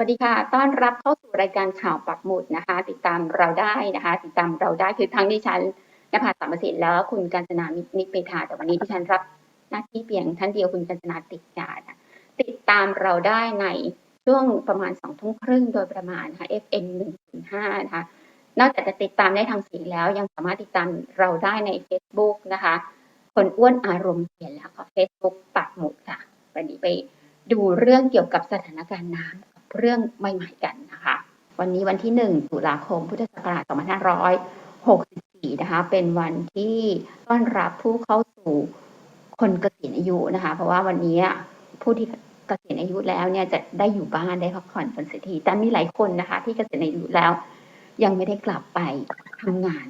สวัสดีค่ะ ต้อนรับเข้าสู่รายการข่าวปักหมุดนะคะ ติดตามเราได้นะคะ ติดตามเราได้คือทั้งดิฉันนภาสามสิทธิ์แล้วคุณกัญจนามินิเปทาแต่วันนี้ดิฉันรับหน้าที่เพียงท่านเดียวคุณกัญจนาติดงานนะติดตามเราได้ในช่วงประมาณสองทุ่มครึ่งโดยประมาณนะคะ FM หนึ่งถึงห้านะคะ นอกจากจะติดตามได้ทางเสียงแล้ว ยังสามารถติดตามเราได้ใน Facebook นะคะ คนอ้วนอารมณ์เสียแล้วก็ Facebook ปักหมุดค่ะวันนี้ไปดูเรื่องเกี่ยวกับสถานการณ์น้ำก เรื่องใหม่ๆกันนะคะ วันนี้วันที่ 1 ตุลาคมพุทธศักราช2564 นะคะ เป็นวันที่ต้อนรับผู้เข้าสู่คนเกษียณอายุนะคะ เพราะว่าวันนี้ผู้ที่เกษียณอายุแล้วเนี่ยจะได้อยู่บ้านได้พักผ่อนกันเสียทีแต่มีหลายคนนะคะ ที่เกษียณอายุแล้ว ยังไม่ได้กลับไปทำงาน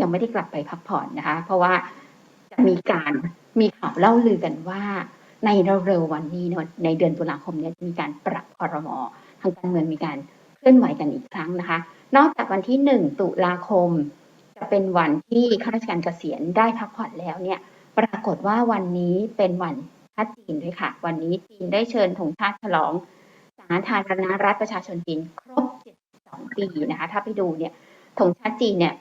ยังไม่ได้กลับไปพักผ่อนนะคะ เพราะว่าจะมีการมีข่าวเล่าลือกันว่า ในเร็วๆวันนี้เนอะในเดือนตุลาคมเนี้จะมีการปรับคอรมอทางการเมืองมีการเคลื่อนไหวกันอีกครั้งนะคะ นอกจากวันที่หนึ่งตุลาคม จะเป็นวันที่ข้าราชการเกษียณได้พักผ่อนแล้วเนี่ยปรากฏว่าวันนี้เป็นวันชาติจีนด้วยค่ะ วันนี้จีนได้เชิญธงชาติฉลองสาธารณรัฐประชาชนจีนครบ 72 ปีนะคะ ถ้าไปดูเนี่ยธงชาติจีนเนี่ย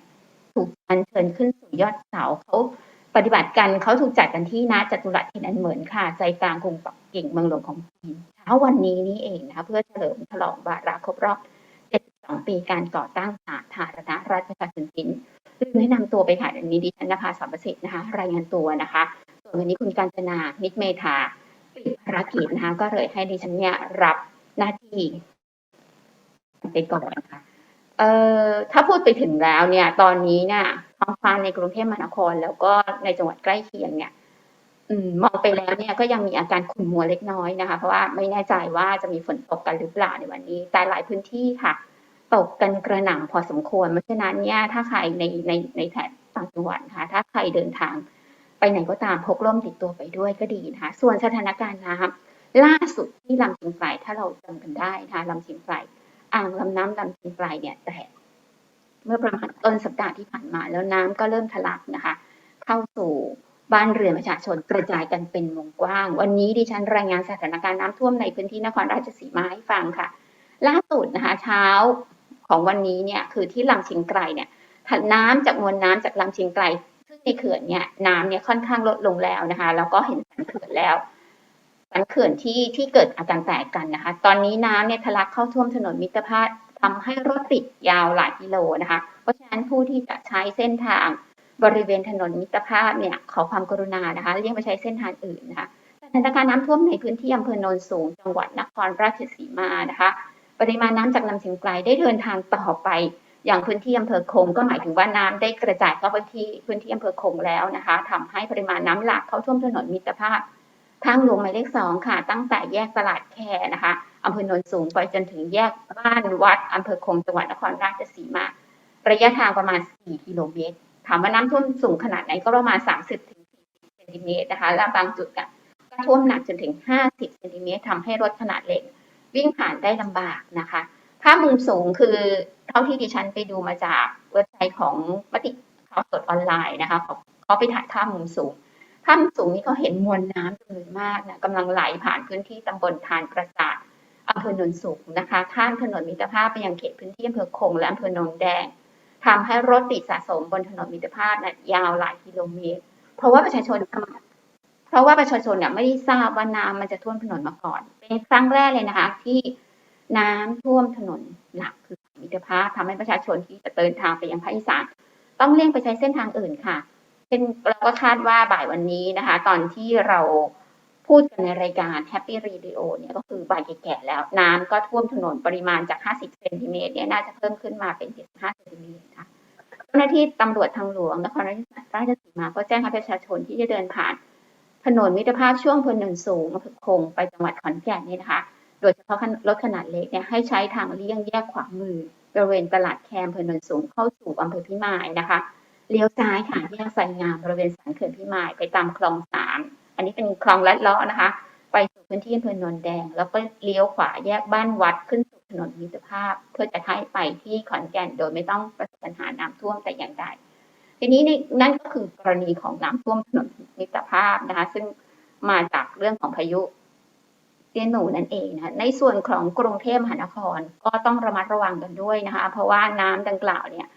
ถูกอัญเชิญขึ้นสู่ยอดเสาเขา ปฏิบัติกันเขาถูกจัดกันที่ณจัตุรัสทียนอันเหมินค่ะ ใจกลางกรุงปักกิ่งเมืองหลวงของจีนเช้าวันนี้นี่เองนะคะเพื่อเฉลิมฉลองวาระครบรอบ 72 ปีการก่อตั้งสาธารณรัฐประชาชนจีนลืมแนะนำตัวไปค่ะอันนี้ดิฉันนภาสามประสิทธิ์นะคะ รายงานตัวนะคะส่วนวันนี้คุณกาญจนามิตรเมธาปิดภารกิจนะคะก็เลยให้ดิฉันเนี่ยรับหน้าที่ไปก่อนนะคะเอ่อถ้าพูดไปถึงแล้วเนี่ย ตอนนี้เนี่ย ท้องฟ้าในกรุงเทพมหานคร แล้วก็ในจังหวัดใกล้เคียงเนี่ยมองไปแล้วเนี่ยก็ยังมีอาการขุ่นมัวเล็กน้อยนะคะ เพราะว่าไม่แน่ใจว่าจะมีฝนตกกันหรือเปล่าในวันนี้ แต่หลายพื้นที่ค่ะ ตกกันกระหน่ำพอสมควร เพราะฉะนั้นเนี่ยถ้าใครในในในแถบต่างจังหวัดนะคะถ้าใครเดินทางไปไหนก็ตามพกร่มติดตัวไปด้วยก็ดีนะคะ ส่วนสถานการณ์น้ำล่าสุดที่ลำชียงไกรถ้าเราจำกันได้นะคะลำชียงไกรอ่างลำน้ำลำชียงไกรเนี่ยแตก เมื่อประมาณต้นสัปดาห์ที่ผ่านมา แล้วน้ำก็เริ่มทะลักนะคะ เข้าสู่บ้านเรือนประชาชนกระจายกันเป็นวงกว้าง วันนี้ดิฉันรายงานสถานการณ์น้ำท่วมในพื้นที่นครราชสีมาให้ฟังค่ะ ล่าสุดนะคะเช้าของวันนี้เนี่ยคือที่ลำเชียงไกรเนี่ยน้ำจากมวลน้ำจากลำเชียงไกรซึ่งในเขื่อนเนี่ยน้ำเนี่ยค่อนข้างลดลงแล้วนะคะ แล้วก็เห็นสันเขื่อนแล้วสันเขื่อนที่ที่เกิดอาการแตกกันนะคะ ตอนนี้น้ำเนี่ยทะลักเข้าท่วมถนนมิตรภาพ ทำให้รถติดยาวหลายกิโลนะคะ เพราะฉะนั้นผู้ที่จะใช้เส้นทางบริเวณถนนมิตรภาพเนี่ยขอความกรุณานะคะเลี่ยงไปใช้เส้นทางอื่นนะคะสถานการณ์น้ำท่วมในพื้นที่อำเภอโนนสูง จังหวัดนครราชสีมานะคะ ปริมาณน้ำจากลำเชียงไกลได้เดินทางต่อไป อย่างพื้นที่อำเภอคงก็หมายถึงว่าน้ำได้กระจายเข้าไปที่พื้นที่อำเภอคงแล้วนะคะทำให้ปริมาณน้ำหลากเข้าท่วมถนนมิตรภาพทางหลวงหมายเลขสองค่ะ ตั้งแต่แยกตลาดแคนะคะ อำเภอโนนสูงไปจนถึงแยกบ้านวัดอำเภอคงจังหวัดนครราชสีมา ระยะทางประมาณ 4 กิโลเมตร ถามว่าน้ำท่วมสูงขนาดไหนก็ประมาณ 30ถึง40เซนติเมตรนะคะ และบางจุดก็ท่วมหนักจนถึง 50เซนติเมตรทำให้รถขนาดเล็ก วิ่งผ่านได้ลำบากนะคะ ภาพมุมสูงคือเท่าที่ดิฉันไปดูมาจากเว็บไซต์ของมติข่าวสดออนไลน์นะคะเขาเขาไปถ่ายภาพมุมสูงภาพมุมสูงนี้เขาเห็นมวลน้ำจำนวนมากนะกำลังไหลผ่านพื้นที่ตำบลทานประสาท อำเภอโนนสูงนะคะ ข้ามถนนมิตรภาพไปยังเขตพื้นที่อำเภอคงและอำเภอโนนแดงทำให้รถติดสะสมบนถนนมิตรภาพนะยาวหลายกิโลเมตร เพราะว่าประชาชน เพราะว่าประชาชนเนี่ยไม่ได้ทราบว่าน้ำมันจะท่วมถนนมาก่อน เป็นครั้งแรกเลยนะคะ ที่น้ำท่วมถนนหลักคือมิตรภาพทำให้ประชาชนที่จะเดินทางไปยังภาคอีสานต้องเลี่ยงไปใช้เส้นทางอื่นค่ะเป็นเราก็คาดว่าบ่ายวันนี้นะคะ ตอนที่เรา พูดกันในรายการ Happy Radio เนี่ยก็คือบ่ายแก่ๆแล้ว น้ำก็ท่วมถนนปริมาณจาก 50 เซนติเมตรเนี่ยน่าจะเพิ่มขึ้นมาเป็น 75 เซนติเมตรค่ะเจ้าหน้าที่ตำรวจทางหลวงนครราชสีมาก็แจ้งให้ประชาชนที่จะเดินผ่าน ถนนมิตรภาพช่วงพลหนึ่งสูงอำเภอคงไปจังหวัดขอนแก่นนี่นะคะ โดยเฉพาะรถขนาดเล็กเนี่ยให้ใช้ทางเลี่ยงแยกขวามือบริเวณตลาดแคมอำเภอโนนสูงเข้าสู่อำเภอพิมายนะคะเลี้ยวซ้ายค่ะแยกไซงามบริเวณสันเขื่อนพิมายไปตามคลองสาม อันนี้เป็นคลองลัดเลาะนะคะ ไปสู่พื้นที่อำเภอนนแดง แล้วก็เลี้ยวขวาแยกบ้านวัดขึ้นสู่ถนนมิตรภาพ เพื่อจะให้ไปที่ขอนแก่นโดยไม่ต้องประสบปัญหาน้ำท่วมแต่อย่างใดทีนี้ในนั่นก็คือกรณีของน้ำท่วมถนนมิตรภาพนะคะ ซึ่งมาจากเรื่องของพายุเตียนหนูนั่นเองนะคะในส่วนของกรุงเทพมหานครก็ต้องระมัดระวังกันด้วยนะคะ เพราะว่าน้ำดังกล่าวเนี่ย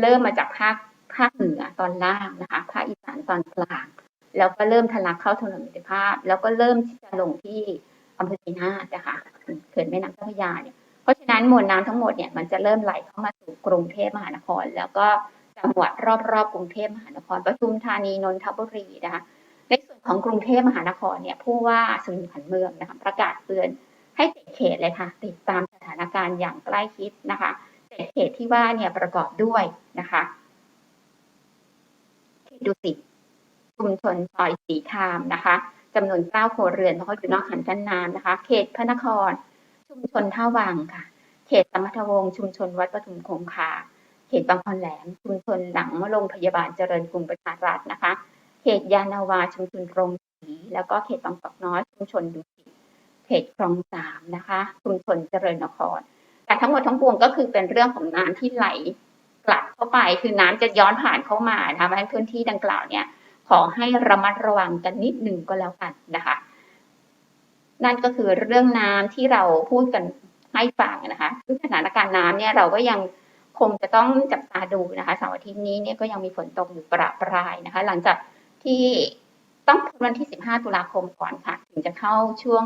เริ่มมาจากภาคภาคเหนือตอนล่างนะคะ ภาคอีสานตอนกลาง แล้วก็เริ่มทะลักเข้าถนนมิตรภาพ แล้วก็เริ่มที่จะลงที่อำเภอชัยนาทนะคะเขื่อนแม่น้ำเจ้าพระยาเนี่ยเพราะฉะนั้นมวลน้ำทั้งหมดเนี่ยมันจะเริ่มไหลเข้ามาสู่กรุงเทพมหานคร แล้วก็จังหวัดรอบๆกรุงเทพมหานครปทุมธานีนนทบุรีนะคะในส่วนของกรุงเทพมหานครเนี่ยผู้ว่าสุรินทร์ผันเมืองนะคะประกาศเตือนให้เจ็ดเขตเลยค่ะติดตามสถานการณ์อย่างใกล้ชิดนะคะเจ็ดเขตที่ว่าเนี่ยประกอบด้วยนะคะเขตดุสิต ชุมชนซอยสีคามนะคะจำนวนเก้าครัวเรือนเพราะเขาอยู่นอกคันกั้นน้ำนะคะ เขตพระนคร ชุมชนท่าวังค่ะ เขตสมรรวงศ์ชุมชนวัดปทุมคงคา เขตบางคอนแหลม ชุมชนหลังโรงพยาบาลเจริญกรุงประชารัฐนะคะ เขตยานาวาชุมชนโรงสี แล้วก็เขตบางกอกน้อยชุมชนดุสิตเขตคลองสามนะคะ ชุมชนเจริญนคร แต่ทั้งหมดทั้งปวงก็คือเป็นเรื่องของน้ำที่ไหลกลับเข้าไป คือน้ำจะย้อนผ่านเข้ามานะคะเพราะฉะนั้นพื้นที่ดังกล่าวเนี่ย ขอให้ระมัดระวังกันนิดหนึ่งก็แล้วกันนะคะ นั่นก็คือเรื่องน้ำที่เราพูดกันให้ฟังนะคะซึ่งสถานการณ์น้ำเนี่ยเราก็ยังคงจะต้องจับตาดูนะคะเสาร์อาทิตย์นี้เนี่ยก็ยังมีฝนตกอยู่ประปรายนะคะ หลังจากที่ต้องพ้นวันที่ 15 ตุลาคมก่อนค่ะ ถึงจะเข้าช่วง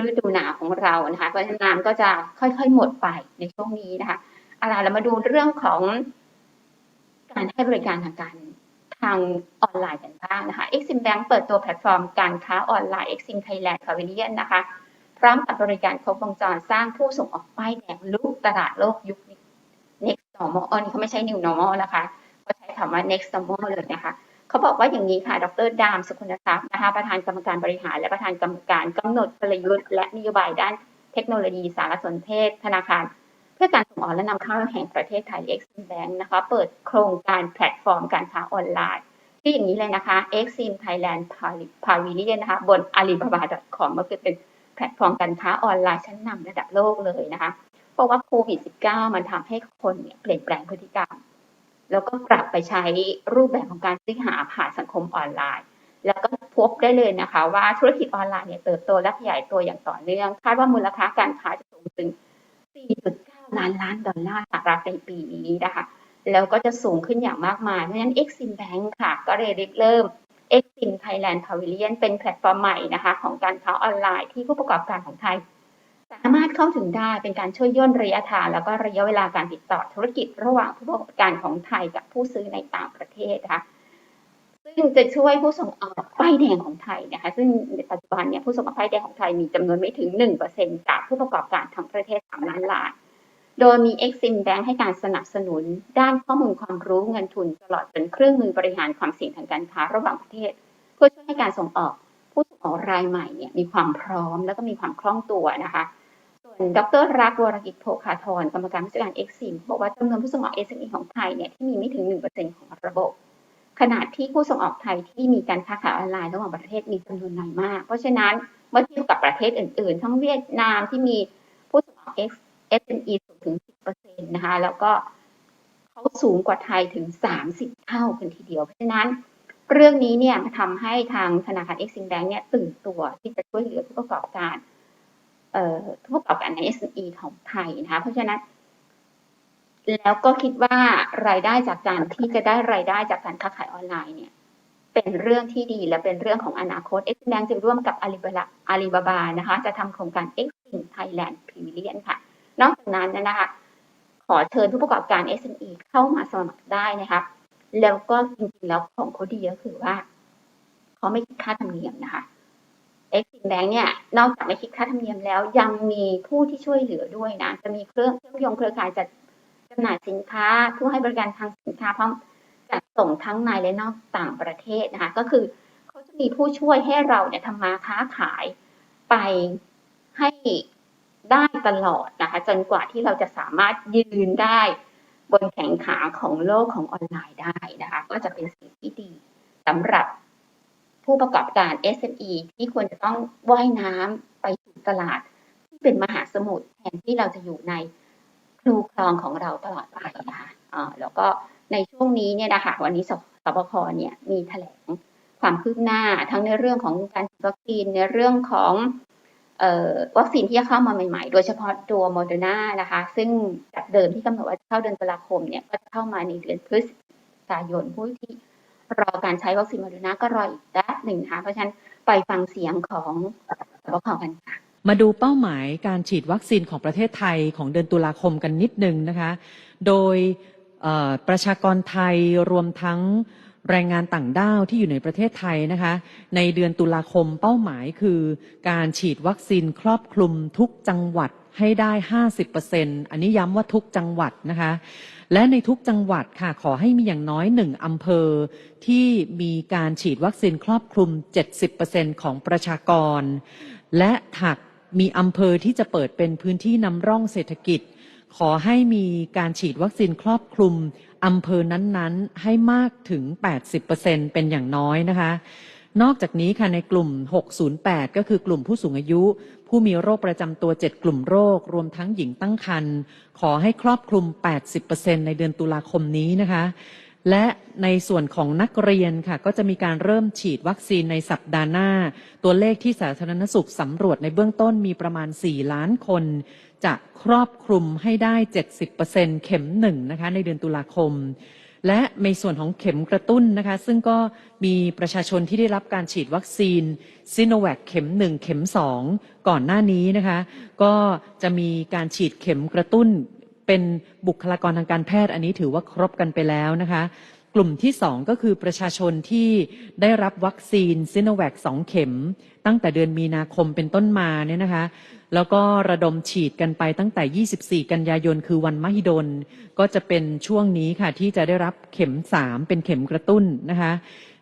ฤดูหนาวของเรานะคะเพราะฉะนั้นน้ำก็จะค่อยๆ หมดไปในช่วงนี้นะคะเอาล่ะเรามาดูเรื่องของการให้บริการทางการ ทางออนไลน์กันบ้างนะคะ Exim Bank เปิดตัวแพลตฟอร์มการค้าออนไลน์ Exim Thailand Pavilion นะคะ พร้อมกับบริการครบวงจรสร้างผู้ส่งออกป้ายแดงลุกตลาดโลกยุค next normal อันนี้เขาไม่ใช่ new normal นะคะเขาใช้คำว่า next normal เลยนะคะเขาบอกว่าอย่างนี้ค่ะ ดรดามสุขุนทรัพย์นะคะ ประธานกรรมการบริหาร และประธานกรรมการกำหนดกลยุทธ์และนโยบายด้านเทคโนโลยีสารสนเทศธนาคาร เพื่อการส่งออกและนำเข้าแห่งประเทศไทย Exim Bank นะคะ เปิดโครงการแพลตฟอร์มการค้าออนไลน์ที่อย่างนี้เลยนะคะ Exim Thailand Pavilion นะคะ บน alibaba.com ก็คือเป็นแพลตฟอร์มการค้าออนไลน์ชั้นนำระดับโลกเลยนะคะ เพราะว่าโควิด -19 มันทำให้คนเนี่ยเปลี่ยนแปลงพฤติกรรม แล้วก็กลับไปใช้รูปแบบของการซื้อหาผ่านสังคมออนไลน์ แล้วก็พบได้เลยนะคะ ว่าธุรกิจออนไลน์เนี่ยเติบโตและขยายตัวอย่างต่อเนื่อง คาดว่ามูลค่าการค้าจะสูงถึง ล้านล้านดอลลาร์สหรัฐในปีนี้นะคะ แล้วก็จะสูงขึ้นอย่างมากมาย เพราะฉะนั้น Exim Bank ค่ะ ก็เลยเริ่ม Exim Thailand Pavilion เป็นแพลตฟอร์มใหม่นะคะ ของการค้าออนไลน์ที่ผู้ประกอบการของไทย สามารถเข้าถึงได้เป็นการช่วยย่นระยะทางแล้วก็ระยะเวลาการติดต่อธุรกิจระหว่างผู้ประกอบการของไทยกับผู้ซื้อในต่างประเทศนะคะซึ่งจะช่วยผู้ส่งออกป้ายแดงของไทยนะคะ ซึ่งในปัจจุบันเนี่ยผู้ส่งออกป้ายแดงของไทยมีจำนวนไม่ถึง1%จากผู้ประกอบการทั้งประเทศ3ล้านลาน โดยมี Exim Bank ให้การสนับสนุน ด้านข้อมูลความรู้เงินทุนตลอดจนเครื่องมือบริหารความเสี่ยงทางการค้าระหว่างประเทศ เพื่อช่วยให้การส่งออกผู้ส่งออกรายใหม่เนี่ยมีความพร้อมแล้วก็มีความคล่องตัวนะคะ ส่วนดรรักวรกิจโภคาธรกรรมการผู้จัดการเอ็กซิมบอกว่าจำนวนผู้ส่งออก SME ของไทยเนี่ยที่มีไม่ถึง 1%ของระบบขนาดที่ผู้ส่งออกไทยที่มีการค้าขายออนไลน์ระหว่างประเทศมีจำนวนน้อยมาก เพราะฉะนั้นเมื่อเทียบกับประเทศอื่น ๆ ทั้งเวียดนามที่มีผู้ส่งออก SME สูงถึง 10%นะคะ แล้วก็เขาสูงกว่าไทยถึง 30 เท่ากันทีเดียว เพราะฉะนั้นเรื่องนี้เนี่ยทำให้ทางธนาคาร Exim Bank เนี่ยตื่นตัวที่จะช่วยเหลือผู้ประกอบการเอ่อผู้ประกอบการใน SME ของไทยนะคะ เพราะฉะนั้น แล้วก็คิดว่ารายได้จากการที่จะได้รายได้จากการค้าขายออนไลน์เนี่ยเป็นเรื่องที่ดีและเป็นเรื่องของอนาคต Exim Bank จึงร่วมกับ Alibaba Alibaba นะคะ จะทำโครงการ Exim Thailand Pavilion ค่ะ นอกจากนั้นนะคะขอเชิญผู้ประกอบการ SME เข้ามาสมัครได้นะคะแล้วก็จริงๆแล้วของเขาดีก็คือว่าเขาไม่คิดค่าธรรมเนียมนะคะ Exim Bank เนี่ยนอกจากไม่คิดค่าธรรมเนียมแล้ว ยังมีผู้ที่ช่วยเหลือด้วยนะจะมีเครื่องเชื่อมโยงเครือข่ายจัดจำหน่ายสินค้าผู้ให้บริการทางสินค้าพร้อมจัดส่งทั้งในและนอกต่างประเทศนะคะก็คือเขาจะมีผู้ช่วยให้เราเนี่ยทำมาค้าขายไปให้ ได้ตลอดนะคะจนกว่าที่เราจะสามารถยืนได้บนแข่งขาของโลกของออนไลน์ได้นะคะก็จะเป็นสิ่งที่ดีสำหรับผู้ประกอบการ SME ที่ควรจะต้องว่ายน้ำไปสู่ตลาด ที่เป็นมหาสมุทรแทนที่เราจะอยู่ในคลูคลองของเราตลอดไปนะคะอ่าแล้วก็ในช่วงนี้เนี่ยนะคะวันนี้สสบคเนี่ยมีแถลงความคืบหน้าทั้งในเรื่องของการฉีดวัคซีนในเรื่องของ วัคซีนที่จะเข้ามาใหม่ๆ โดยเฉพาะตัวโมเดอร์นานะคะ ซึ่งจากเดิมที่กำหนดว่าจะเข้าเดือนตุลาคมเนี่ย ก็เข้ามาในเดือนพฤศจิกายนผู้ที่รอการใช้วัคซีนโมเดอร์นาก็รออีกระยะหนึ่งนะคะ เพราะฉะนั้นไปฟังเสียงของสบคกันค่ะมาดูเป้าหมายการฉีดวัคซีนของประเทศไทยของเดือนตุลาคมกันนิดนึงนะคะ โดยประชากรไทยรวมทั้ง แรงงานต่างด้าวที่อยู่ในประเทศไทยนะคะ ในเดือนตุลาคมเป้าหมายคือ การฉีดวัคซีนครอบคลุมทุกจังหวัดให้ได้ 50%อันนี้ย้ำว่าทุกจังหวัดนะคะ และในทุกจังหวัดค่ะ ขอให้มีอย่างน้อยหนึ่งอำเภอ ที่มีการฉีดวัคซีนครอบคลุม 70%ของประชากร และหากมีอำเภอที่จะเปิดเป็นพื้นที่นำร่องเศรษฐกิจ ขอให้มีการฉีดวัคซีนครอบคลุม อำเภอนั้นๆ ให้มากถึง 80%เป็นอย่างน้อยนะคะ นอกจากนี้ค่ะในกลุ่ม 608 ก็คือกลุ่มผู้สูงอายุ ผู้มีโรคประจำตัว 7 กลุ่มโรค รวมทั้งหญิงตั้งครรภ์ขอให้ครอบคลุม 80%ในเดือนตุลาคมนี้นะคะ และในส่วนของนักเรียนค่ะ ก็จะมีการเริ่มฉีดวัคซีนในสัปดาห์หน้า ตัวเลขที่สาธารณสุขสำรวจในเบื้องต้นมีประมาณ 4 ล้านคน จะครอบคลุมให้ได้ 70%เข็มหนึ่งนะคะในเดือนตุลาคม และในส่วนของเข็มกระตุ้นนะคะซึ่งก็มีประชาชนที่ได้รับการฉีดวัคซีนซิโนแวคเข็ม1เข็ม2ก่อนหน้านี้นะคะก็จะมีการฉีดเข็มกระตุ้นเป็นบุคลากรทางการแพทย์อันนี้ถือว่าครบกันไปแล้วนะคะ กลุ่มที่2ก็คือประชาชนที่ได้รับวัคซีนซิโนแวค2เข็ม ตั้งแต่เดือนมีนาคมเป็นต้นมาเนี่ยนะคะ แล้วก็ระดมฉีดกันไปตั้งแต่ 24 กันยายนคือวันมหิดล ก็จะเป็นช่วงนี้ค่ะที่จะได้รับเข็ม 3 เป็นเข็มกระตุ้นนะคะ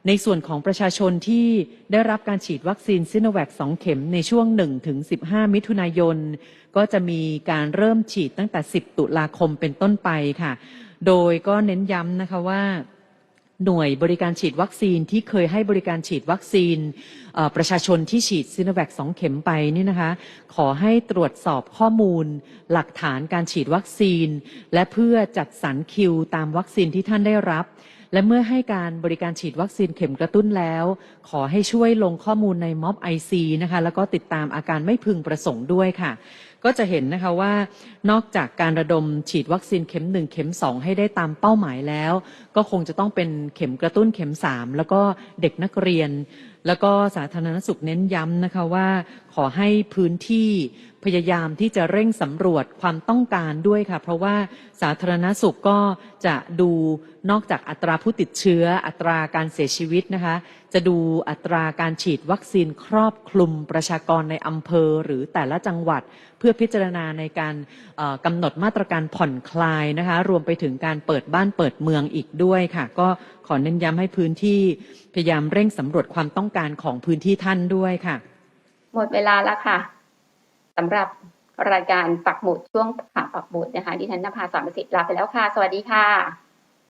ในส่วนของประชาชนที่ได้รับการฉีดวัคซีนซิโนแวค2เข็มในช่วง1ถึง15 มิถุนายน ก็จะมีการเริ่มฉีดตั้งแต่ 10 ตุลาคมเป็นต้นไปค่ะ โดยก็เน้นย้ำนะคะว่า หน่วยบริการฉีดวัคซีนที่เคยให้บริการฉีดวัคซีนประชาชนที่ฉีดซิโนแวค2เข็มไปนี่นะคะขอให้ตรวจสอบข้อมูล หลักฐานการฉีดวัคซีน และเพื่อจัดสรรคิวตามวัคซีนที่ท่านได้รับ และเมื่อให้การบริการฉีดวัคซีนเข็มกระตุ้นแล้ว ขอให้ช่วยลงข้อมูลในม็อบไอซีนะคะแล้วก็ติดตามอาการไม่พึงประสงค์ด้วยค่ะ ก็จะเห็นนะคะว่านอกจากการระดมฉีดวัคซีนเข็ม 1 เข็ม 2 ให้ได้ตามเป้าหมายแล้ว ก็คงจะต้องเป็นเข็มกระตุ้นเข็ม 3 แล้วก็เด็กนักเรียนแล้วก็สาธารณสุขเน้นย้ำนะคะว่า ขอให้พื้นที่พยายามที่จะเร่งสำรวจความต้องการด้วยค่ะ เพราะว่าสาธารณสุขก็จะดูนอกจากอัตราผู้ติดเชื้อ อัตราการเสียชีวิตนะคะ จะดูอัตราการฉีดวัคซีนครอบคลุมประชากรในอำเภอหรือแต่ละจังหวัด เพื่อพิจารณาในการกำหนดมาตรการผ่อนคลายนะคะ รวมไปถึงการเปิดบ้านเปิดเมืองอีกด้วยค่ะ ก็ขอเน้นย้ำให้พื้นที่พยายามเร่งสำรวจความต้องการของพื้นที่ท่านด้วยค่ะ หมดเวลาแล้วค่ะสำหรับรายการปักหมุดช่วงผ่าปักหมุดนะคะดิฉันนภาสามสิทธิ์ลาไปแล้วค่ะ สวัสดีค่ะ